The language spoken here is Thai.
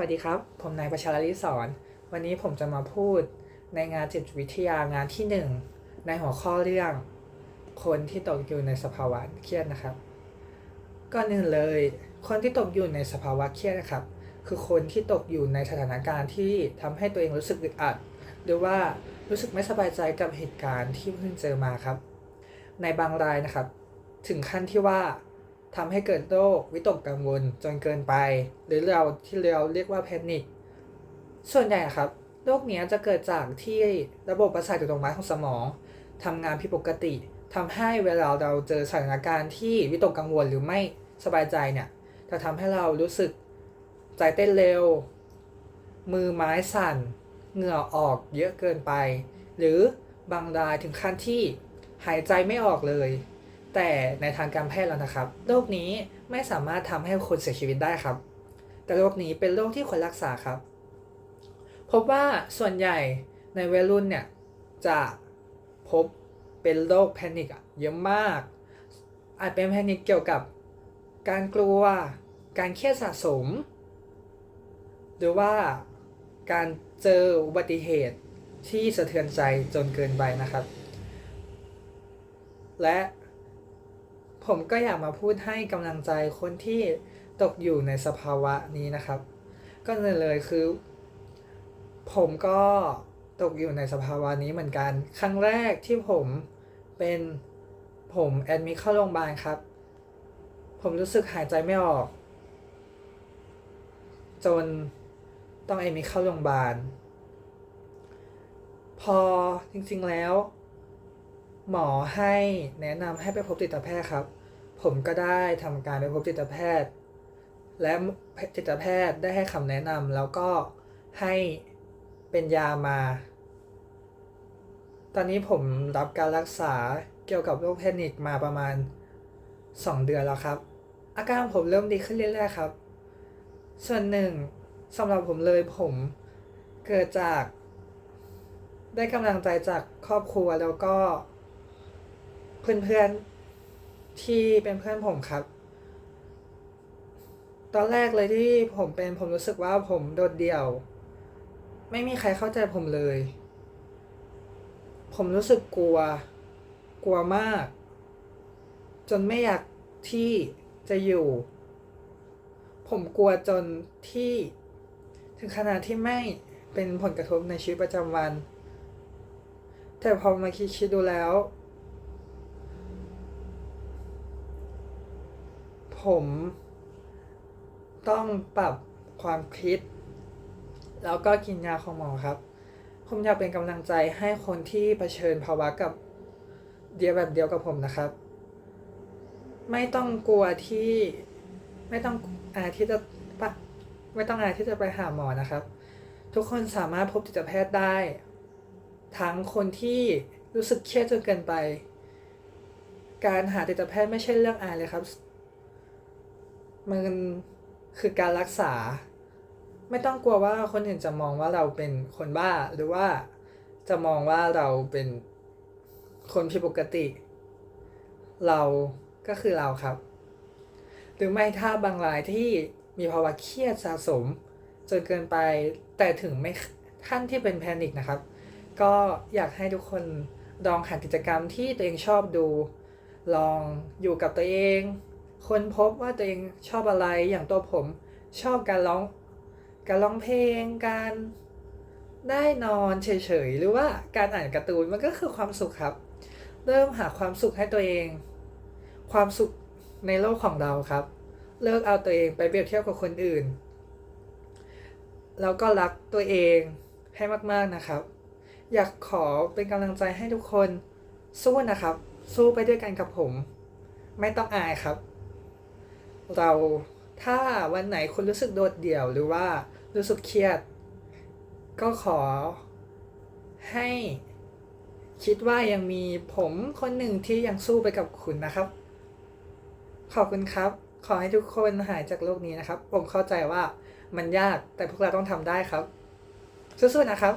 วัสดีครับ ผมนายประชาลิศรวันนี้ผมจะมาพูดในงานจิตวิทยางานที่หนึ่งในหัวข้อเรื่อง คนที่ตกอยู่ในสภาวะเครียดนะครับ ก่อนอื่นเลย คนที่ตกอยู่ในสภาวะเครียดนะครับ คือคนที่ตกอยู่ในสถานการณ์ที่ทำให้ตัวเองรู้สึกอึดอัด หรือว่ารู้สึกไม่สบายใจกับเหตุการณ์ที่เพิ่งเจอมาครับ ในบางรายนะครับ ถึงขั้นที่ว่า ทำให้เกิดโรควิตกกังวลจนเกินไป หรือเราที่เราเรียกว่าแพนิคส่วนใหญ่ครับโรคเนี้ยจะเกิดจากที่ระบบประสาทอัตโนมัติของสมองทำงานผิดปกติทำให้เวลาเราเจอสถานการณ์ที่วิตกกังวลหรือไม่สบายใจเนี่ยจะทำให้เรารู้สึกใจเต้นเร็ว มือไม้สั่น เหงื่อออกเยอะเกินไป หรือบางรายถึงขั้นที่หายใจไม่ออกเลย แต่ในทางการแพทย์แล้วนะครับ โรคนี้ไม่สามารถทำให้คนเสียชีวิตได้ครับ แต่โรคนี้เป็นโรคที่ควรรักษาครับ พบว่าส่วนใหญ่ในวัยรุ่นเนี่ยจะพบเป็นโรคแพนิคเยอะมาก อาจเป็นแพนิคเกี่ยวกับการกลัว การเครียดสะสม หรือว่าการเจออุบัติเหตุที่สะเทือนใจจนเกินไปนะครับ และ ผมก็อยากมาพูดให้กำลังใจคนที่ตกอยู่ในสภาวะนี้นะครับ ก็เลยเลยคือ ผมก็ตกอยู่ในสภาวะนี้เหมือนกัน ครั้งแรกที่ผมเป็นผมแอดมิทเข้าโรงพยาบาลครับ ผมรู้สึกหายใจไม่ออก จนต้องแอดมิทเข้าโรงพยาบาล พอจริงๆแล้ว หมอให้แนะนำให้ไปพบจิตแพทย์ครับ ผมก็ได้ทำการไปพบจิตแพทย์ และจิตแพทย์ได้ให้คำแนะนำแล้วก็ให้เป็นยามา ตอนนี้ผมรับการรักษาเกี่ยวกับโรคแพนิคมาประมาณ 2 เดือนแล้วครับ อาการผมเริ่มดีขึ้นเรื่อยๆครับ ส่วนหนึ่งสำหรับผมเลยผมเกิดจาก ได้กำลังใจจากครอบครัวแล้วก็เพื่อนๆ ที่เป็นเพื่อนผมครับ ตอนแรกเลยที่ผมเป็นผมรู้สึกว่าผมโดดเดี่ยว ไม่มีใครเข้าใจผมเลย ผมรู้สึกกลัว กลัวมาก จนไม่อยากที่จะอยู่ ผมกลัวจนที่ ถึงขนาดที่ไม่เป็นผลกระทบในชีวิตประจำวัน แต่พอมาคิดคิดดูแล้ว ผมต้องปรับความคิด แล้วก็กินยาของหมอครับ ผมอยากเป็นกำลังใจให้คนที่เผชิญภาวะกับเดียวแบบเดียวกับผมนะครับ ไม่ต้องกลัวที่ไม่ต้องอาที่จะปะไม่ต้องอาที่จะไปหาหมอนะครับ ทุกคนสามารถพบจิตแพทย์ได้ ทั้งคนที่รู้สึกเครียดจนเกินไป การหาจิตแพทย์ไม่ใช่เรื่องอายเลยครับ มันคือการรักษา ไม่ต้องกลัวว่าคนอื่นจะมองว่าเราเป็นคนบ้าหรือว่าจะมองว่าเราเป็นคนผิดปกติ เราก็คือเราครับ หรือไม่ถ้าบางรายที่มีภาวะเครียดสะสม จนเกินไปแต่ถึงไม่ขั้นที่เป็นแพนิคนะครับ ก็อยากให้ทุกคนลองหากิจกรรมที่ตัวเองชอบดู ลองอยู่กับตัวเอง ค้นพบว่าตัวเองชอบอะไรอย่างตัวผมชอบการร้อง การร้องเพลง การได้นอนเฉยๆ หรือว่าการอ่านการ์ตูนมันก็คือความสุขครับ เริ่มหาความสุขให้ตัวเอง ความสุขในโลกของเราครับ เลิกเอาตัวเองไปเปรียบเทียบกับคนอื่น แล้วก็รักตัวเองให้มากๆนะครับ อยากขอเป็นกำลังใจให้ทุกคนสู้นะครับ สู้ไปด้วยกันกับผม ไม่ต้องอายครับ เราถ้าวันไหนคุณรู้สึกโดดเดี่ยวหรือว่ารู้สึกเครียด ก็ขอให้ คิดว่ายังมีผมคนหนึ่งที่ยังสู้ไปกับคุณนะครับ ขอบคุณครับ ขอให้ทุกคนหายจากโรคนี้นะครับ ผมเข้าใจว่ามันยากแต่พวกเราต้องทำได้ครับสู้ๆนะครับ